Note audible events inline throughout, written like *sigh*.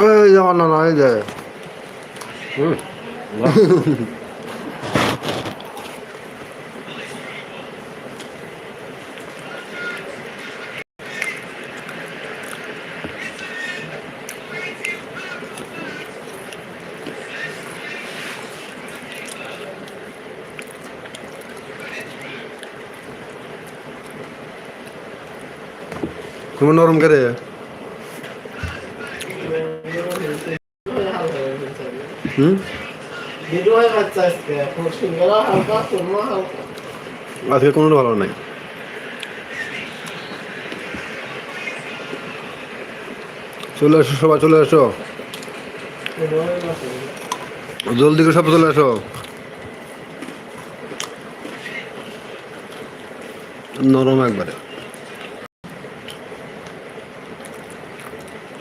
إيه ده والله إيه؟ ده كم نورم قرية. হুম? আজকে কোনো ভালো নাই। চলে এসো সবাই, চলে যাচ্ছে জলদি করে সব চলে আসো। নরম একবারে।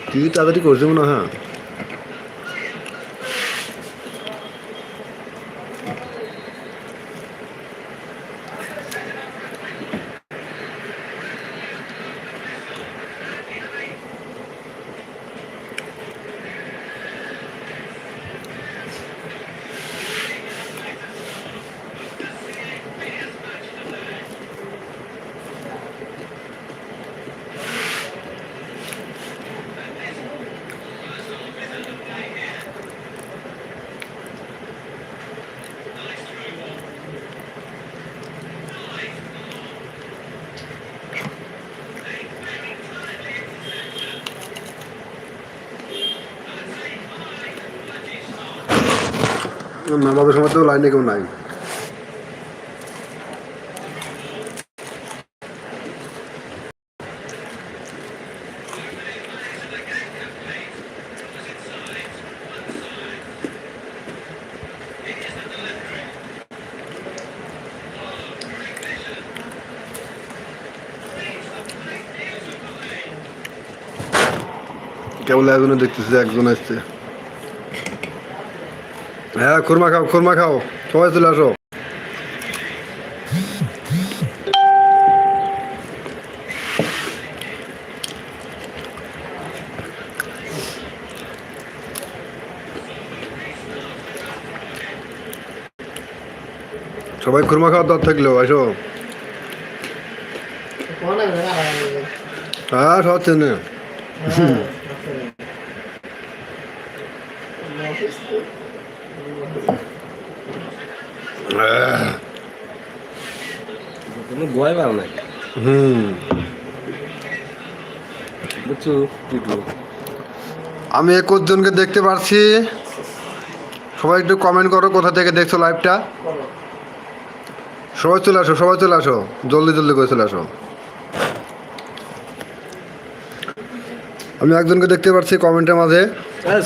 কি তাড়াতাড়ি করছে মনে হয়? নামাজের সময় তো লাইনে কেউ নাই। কেবল একজনে দেখতেছি একজন আসছে। হ্যাঁ খুরমা খাও খুরমা খাও। সবাই চলে আসো। সবাই খুরমা খাওয়ার দর থাকলেও আসো। হ্যাঁ সব চেনে কোনো ভয় পাও নাই হুম বুঝছ টিটু আমি একুশ জনকে দেখতে পারছি। সবাই একটু কমেন্ট করো কোথা থেকে দেখছ লাইভটা সবাই চলে আসো সবাই চলে আসো। জলদি জলদি করে চলে আসো। আমি একজনকে দেখতে পাচ্ছি কমেন্টের মাঝে।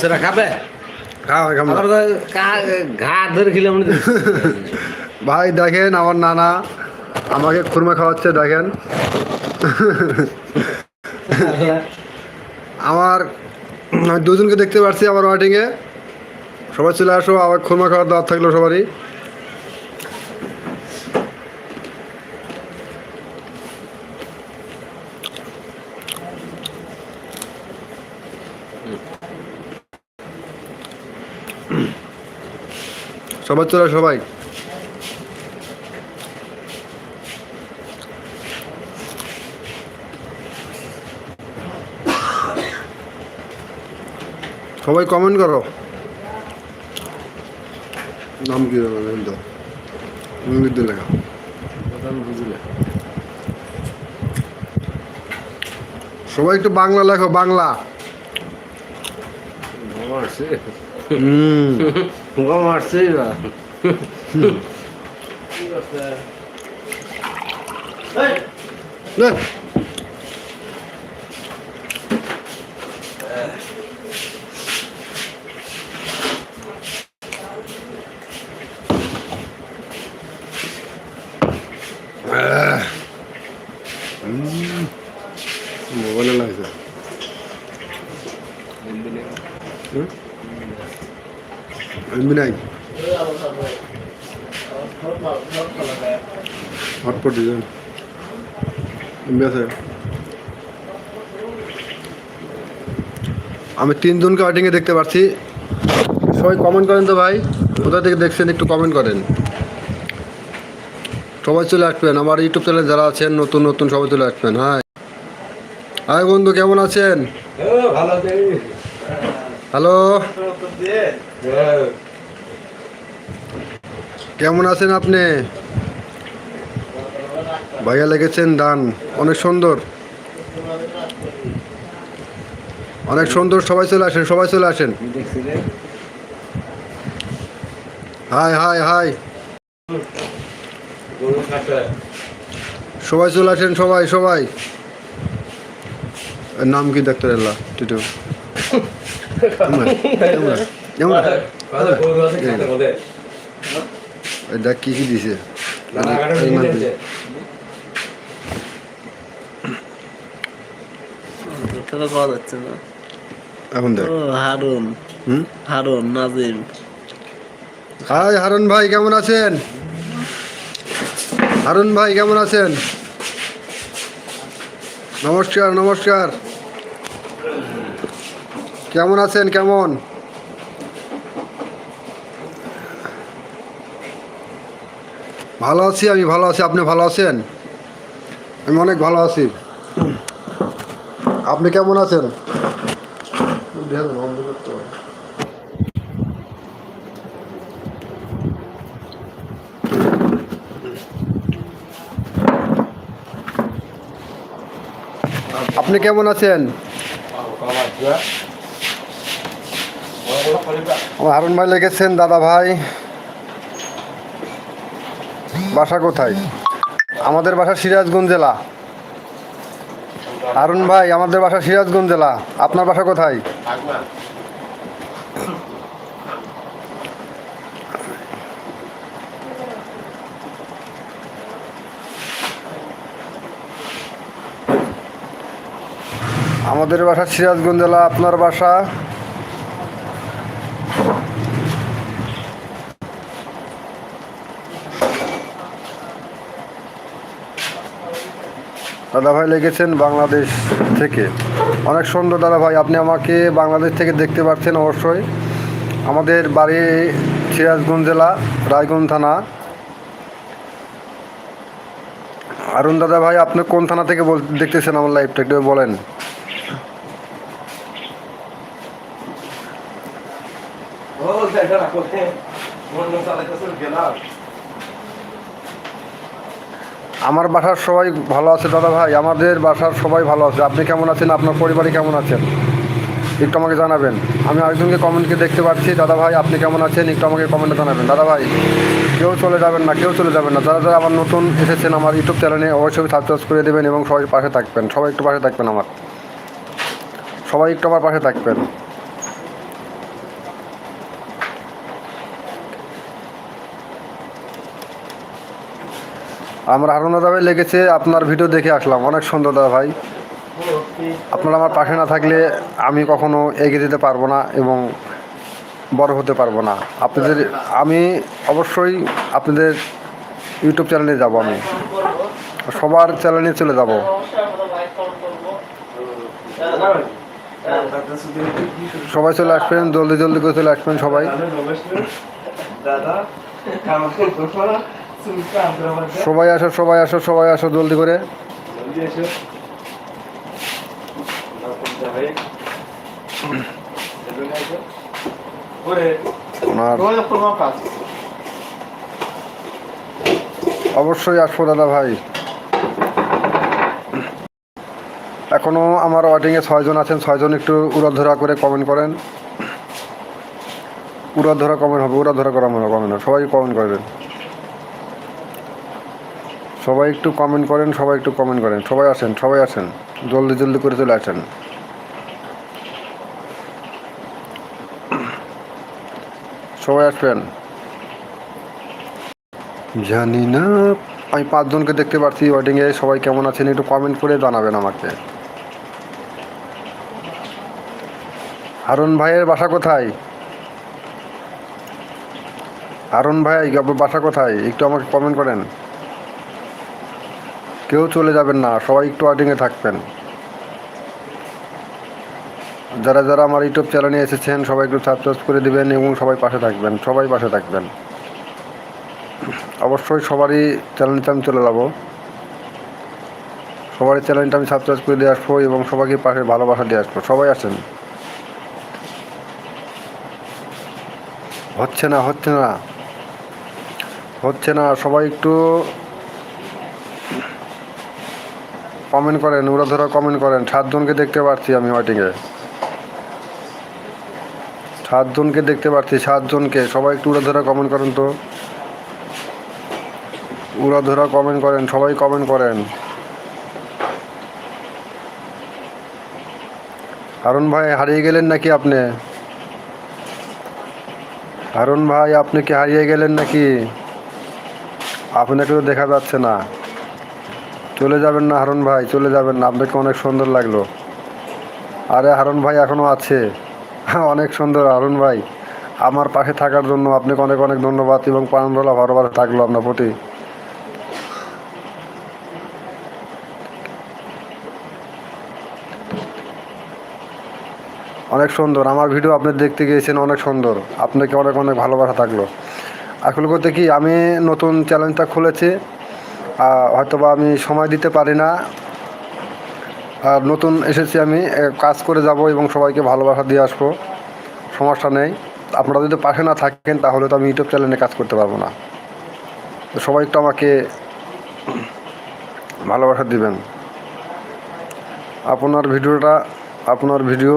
সেটা খাবে? *laughs* ভাই দেখেন আমার নানা। আমাকে খুরমা খাওয়াচ্ছে, দেখেন। আমার দুজনকে দেখতে পাচ্ছি আমার ওয়াটিংয়ে সবাই চলে আসো, আবার খুরমা খাওয়ার দাওয়াত থাকল সবারই। সবাই চলে সবাই। সবাই কমেন্ট করো। নাম কি তো ইংরেজি লেখা সবাই একটু বাংলা লেখো বাংলা। নে। মোবাইলে লাগছে এমবি নাই হটপট ডিজাইন আছে আমি তিনজনকে ওয়েটিংয়ে দেখতে পাচ্ছি সবাই কমেন্ট করেন তো ভাই। কোথা থেকে দেখছেন একটু কমেন্ট করেন। সবাই চলে আসবেন। আমার ইউটিউব চ্যানেলে যারা আছেন নতুন নতুন সবাই চলে আসবেন। হ্যাঁ হাই বন্ধু কেমন আছেন? হ্যালো। কেমন আছেন আপনি? ভাইয়া লেগেছেন ডান। অনেক সুন্দর। অনেক সুন্দর সবাই চলে আসেন সবাই চলে আসেন। Hi hi hi. সবাই চলে আসেন সবাই সবাই। নাম কি ডাক্তার এল্লা? টিটু। মধ্যে। এটা কি কি দিছে? এখন দেখ। নাজিম। হাই হারুন ভাই কেমন আছেন? হারুন ভাই, কেমন আছেন? নমস্কার নমস্কার। কেমন আছেন, কেমন? ভালো আছি আমি, ভালো আছি। আপনি ভালো আছেন? আমি অনেক ভালো আছি। আপনি কেমন আছেন? আপনি কেমন আছেন? হারুন ভাই লেগেছেন, দাদা ভাই। বাসা কোথায়? আমাদের বাসা সিরাজগঞ্জ জেলা। হারুন ভাই, আমাদের বাসা সিরাজগঞ্জ জেলা। আপনার বাসা কোথায়? আমাদের বাসা সিরাজগঞ্জ জেলা, আপনার বাসা? দাদা ভাই লেগেছেন বাংলাদেশ থেকে। অনেক সুন্দর দাদা ভাই আপনি আমাকে বাংলাদেশ থেকে দেখতে পাচ্ছেন অবশ্যই। আমাদের বাড়ি সিরাজগঞ্জ জেলা, রায়গঞ্জ থানা। আরুণ দাদা ভাই আপনি কোন থানা থেকে বল, দেখতেছেন আমার লাইভটা, একটু বলেন ও দেখা রাখো মন মন চালাইতেছে গেলাম আমার বাসার সবাই ভালো আছে, দাদা ভাই। আমাদের বাসার সবাই ভালো আছে। আপনি কেমন আছেন? আপনার পরিবারে কেমন আছেন? একটু আমাকে জানাবেন। আমি আরেকজনকে কমেন্টকে দেখতে পাচ্ছি। দাদা ভাই, আপনি কেমন আছেন? একটু আমাকে কমেন্টে জানাবেন। দাদা ভাই, কেউ চলে যাবেন না, কেউ চলে যাবেন না। যারা যারা আমার নতুন এসেছেন আমার ইউটিউব চ্যানেলে অবশ্যই সাবস্ক্রাইব করে দেবেন এবং সবাই পাশে থাকবেন। সবাই একটু পাশে থাকবেন আমার। সবাই একটু আমার পাশে থাকবেন। আমার দাদা ভাই লেগেছে, আপনার ভিডিও দেখে আসলাম। অনেক সুন্দর দাদা ভাই। আপনারা আমার পাশে না থাকলে আমি কখনো এগিয়ে যেতে পারব না এবং বড় হতে পারব না। আপনাদের, আমি অবশ্যই আপনাদের ইউটিউব চ্যানেলে যাব আমি। সবার চ্যানেলে চলে যাব। সবাই চলে আসবেন, জলদি জলদি করে চলে আসবেন সবাই। দাদা সবাই আসো সবাই আসো সবাই আসো জলদি করে। অবশ্যই আসব দাদা ভাই। এখনও আমার ওয়াটিংয়ে ছয়জন আছেন ছয়জন একটু উড়াধরা করে কমেন্ট করেন। উড়াধরা কমেন্ট হবে উড়াধরা করা মনে কমেন্ট সবাই কমেন্ট করবেন। সবাই একটু কমেন্ট করেন, সবাই একটু কমেন্ট করেন। সবাই আসেন সবাই আসেন। জলদি জলদি করে চলে আসেন। সবাই আসবেন? জানি না। আমি পাঁচজনকে দেখতে পাচ্ছি ওয়েডিংয়ে সবাই কেমন আছেন একটু কমেন্ট করে জানাবেন আমাকে। হারুন ভাইয়ের বাসা কোথায়? হারুন ভাই, বাসা কোথায়? একটু আমাকে কমেন্ট করেন। কেউ চলে যাবেন না, সবাই একটু ওয়েডিংয়ে থাকবেন। যারা যারা আমার ইউটিউব চ্যানেলে এসেছেন, সবাই একটু সাবস্ক্রাইব করে দিবেন এবং সবাই পাশে থাকবেন, সবাই পাশে থাকবেন। অবশ্যই সবারই চ্যানেলটা আমি চলে যাব। সবারই চ্যানেলটা আমি সাবস্ক্রাইব করে দিয়ে আসব এবং সবাইকে পাশে ভালোবাসা দিয়ে আসব। সবাই আসেন। হচ্ছে না হচ্ছে না। হচ্ছে না, সবাই একটু কমেন্ট করেন উড়া ধরা কমেন্ট করেন। সাতজনকে দেখতে পাচ্ছি আমি ওয়াইটিংয়ে সাতজনকে দেখতে পাচ্ছি সাতজনকে। সবাই একটু উড়া ধরা কমেন্ট করেন তো। উড়া ধরা কমেন্ট করেন, সবাই কমেন্ট করেন। হারুন ভাই, হারিয়ে গেলেন নাকি আপনি? হারুন ভাই, আপনি কি হারিয়ে গেলেন নাকি? আপনাকে তো দেখা যাচ্ছে না। চলে যাবেন না হারুন ভাই, চলে যাবেন না। আপনাকে অনেক সুন্দর লাগল। আরে হারুন ভাই এখনও আছে। *laughs* অনেক সুন্দর হারুন ভাই। আমার পাশে থাকার জন্য আপনাকে অনেক অনেক ধন্যবাদ এবং প্রাণবেলা ভালোবাসা থাকল আপনার প্রতি। অনেক সুন্দর। আমার ভিডিও আপনি দেখতে গিয়েছেন, অনেক সুন্দর। আপনাকে অনেক অনেক ভালোবাসা থাকল। আসল করতে কি, আমি নতুন চ্যালেঞ্জটা খুলেছি। হয়তোবা আমি সময় দিতে পারি না। আর নতুন এসেছি আমি কাজ করে যাব এবং সবাইকে ভালোবাসা দিয়ে আসব। সমস্যা নেই। আপনারা যদি পাশে না থাকেন, তাহলে তো আমি ইউটিউব চ্যানেলে কাজ করতে পারব না। তো সবাই একটু আমাকে ভালোবাসা দিবেন। আপনার ভিডিওটা, আপনার ভিডিও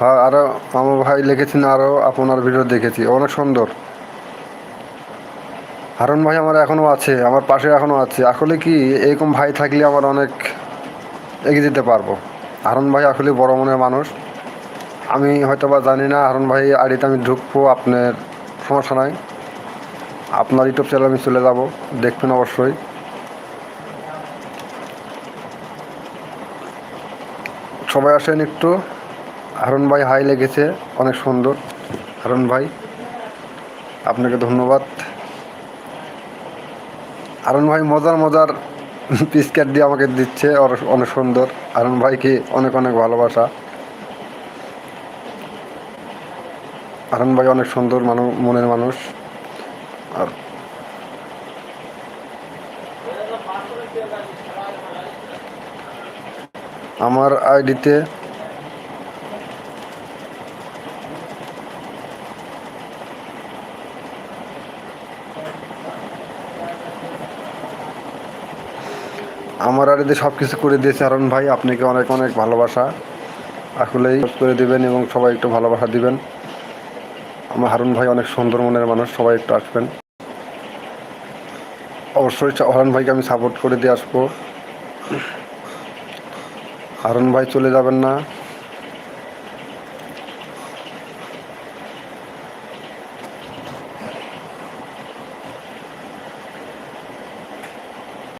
হ্যাঁ আরও আমার ভাই লিখেছেন আরও আপনার ভিডিও দেখেছি। অনেক সুন্দর। হারুন ভাই আমার এখনও আছে, আমার পাশে এখনও আছে। আসলে কি, এরকম ভাই থাকলে আমার অনেক এগিয়ে যেতে পারব। হারুন ভাই আসলে বড় মনের মানুষ। আমি হয়তো বা জানি না, হারুন ভাই আড়িতে আমি ঢুকবো, আপনার সমস্যা নাই। আপনার ইউটিউব চ্যানেল আমি চলে যাব, দেখবেন অবশ্যই। সবাই আসেন একটু। হারুন ভাই হাই লেগেছে, অনেক সুন্দর। হারুন ভাই, আপনাকে ধন্যবাদ। হারুন ভাই মজার মজার *laughs* পিসকাট দিয়ে আমাকে দিচ্ছে অনেক সুন্দর। হারুন ভাইকে অনেক অনেক ভালোবাসা। হারুন ভাই অনেক সুন্দর মানুষ মনের মানুষ। আর আমার আইডিতে আমার আর এদের সব কিছু করে দিয়েছে। হারুন ভাই, আপনাকে অনেক অনেক ভালোবাসা। আসলেই করে দিবেন এবং সবাই একটু ভালোবাসা দিবেন। আমার হারুন ভাই অনেক সুন্দর মনের মানুষ, সবাই একটু আসবেন। অবশ্যই হারুন ভাইকে আমি সাপোর্ট করে দিয়ে আসব। হারুন ভাই চলে যাবেন না।